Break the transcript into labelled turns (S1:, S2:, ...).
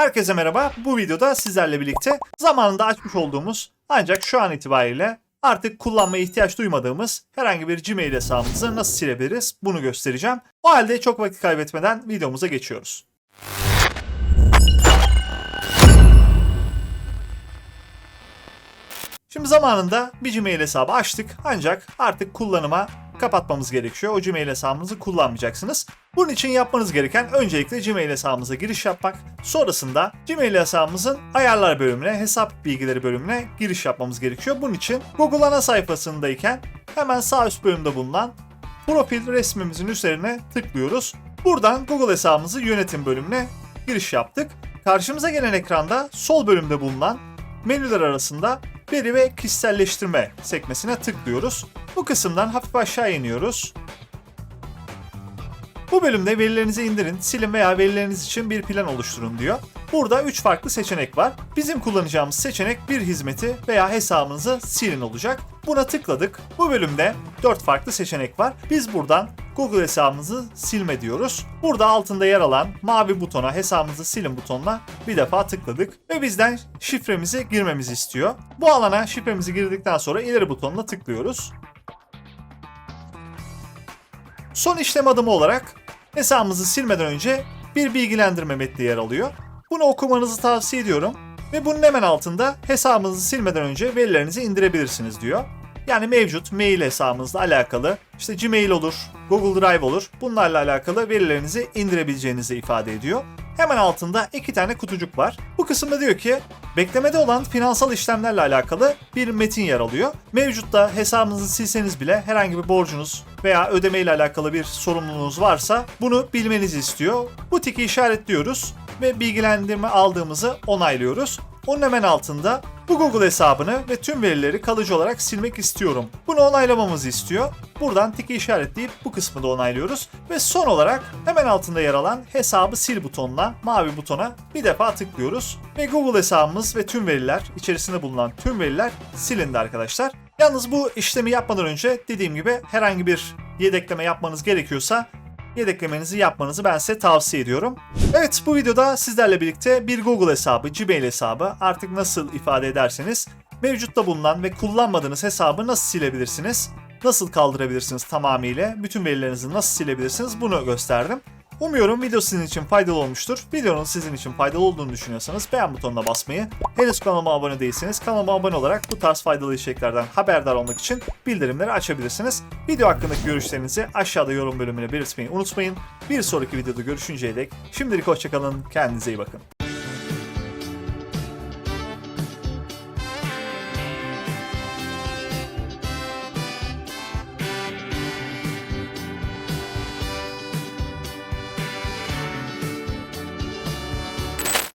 S1: Herkese merhaba. Bu videoda sizlerle birlikte zamanında açmış olduğumuz ancak şu an itibariyle artık kullanmaya ihtiyaç duymadığımız herhangi bir Gmail hesabımızı nasıl silebiliriz bunu göstereceğim. O halde çok vakit kaybetmeden videomuza geçiyoruz. Şimdi zamanında bir Gmail hesabı açtık ancak artık kullanıma kapatmamız gerekiyor. O Gmail hesabınızı kullanmayacaksınız. Bunun için yapmanız gereken öncelikle Gmail hesabımıza giriş yapmak. Sonrasında Gmail hesabımızın ayarlar bölümüne, hesap bilgileri bölümüne giriş yapmamız gerekiyor. Bunun için Google ana sayfasındayken hemen sağ üst bölümde bulunan profil resmimizin üzerine tıklıyoruz. Buradan Google hesabımızı yönetim bölümüne giriş yaptık. Karşımıza gelen ekranda sol bölümde bulunan menüler arasında veri ve kişiselleştirme sekmesine tıklıyoruz. Bu kısımdan hafif aşağı iniyoruz. Bu bölümde verilerinizi indirin, silin veya verileriniz için bir plan oluşturun diyor. Burada 3 farklı seçenek var. Bizim kullanacağımız seçenek bir hizmeti veya hesabınızı silin olacak. Buna tıkladık. Bu bölümde 4 farklı seçenek var. Biz buradan Google hesabımızı silme diyoruz. Burada altında yer alan mavi butona hesabımızı silin butonuna bir defa tıkladık ve bizden şifremizi girmemizi istiyor. Bu alana şifremizi girdikten sonra ileri butonuna tıklıyoruz. Son işlem adımı olarak hesabımızı silmeden önce bir bilgilendirme metni yer alıyor. Bunu okumanızı tavsiye ediyorum. Ve bunun hemen altında hesabınızı silmeden önce verilerinizi indirebilirsiniz diyor. Yani mevcut mail hesabınızla alakalı işte Gmail olur, Google Drive olur. Bunlarla alakalı verilerinizi indirebileceğinizi ifade ediyor. Hemen altında iki tane kutucuk var. Bu kısımda diyor ki beklemede olan finansal işlemlerle alakalı bir metin yer alıyor. Mevcutta hesabınızı silseniz bile herhangi bir borcunuz veya ödeme ile alakalı bir sorumluluğunuz varsa bunu bilmenizi istiyor. Bu tiki işaretliyoruz ve bilgilendirme aldığımızı onaylıyoruz. Onun hemen altında bu Google hesabını ve tüm verileri kalıcı olarak silmek istiyorum. Bunu onaylamamızı istiyor. Buradan tiki işaretleyip bu kısmı da onaylıyoruz. Ve son olarak hemen altında yer alan hesabı sil butonuna, mavi butona bir defa tıklıyoruz. Ve Google hesabımız ve tüm veriler, içerisinde bulunan tüm veriler silindi arkadaşlar. Yalnız bu işlemi yapmadan önce dediğim gibi herhangi bir yedekleme yapmanız gerekiyorsa yedeklemenizi yapmanızı ben size tavsiye ediyorum. Evet bu videoda sizlerle birlikte bir Google hesabı, Gmail hesabı artık nasıl ifade ederseniz mevcutta bulunan ve kullanmadığınız hesabı nasıl silebilirsiniz? Nasıl kaldırabilirsiniz tamamıyla? Bütün verilerinizi nasıl silebilirsiniz? Bunu gösterdim. Umuyorum video sizin için faydalı olmuştur. Videonun sizin için faydalı olduğunu düşünüyorsanız beğen butonuna basmayı, henüz kanalıma abone değilseniz kanalıma abone olarak bu tarz faydalı içeriklerden haberdar olmak için bildirimleri açabilirsiniz. Video hakkındaki görüşlerinizi aşağıda yorum bölümüne belirtmeyi unutmayın. Bir sonraki videoda görüşünceye dek şimdilik hoşçakalın, kendinize iyi bakın.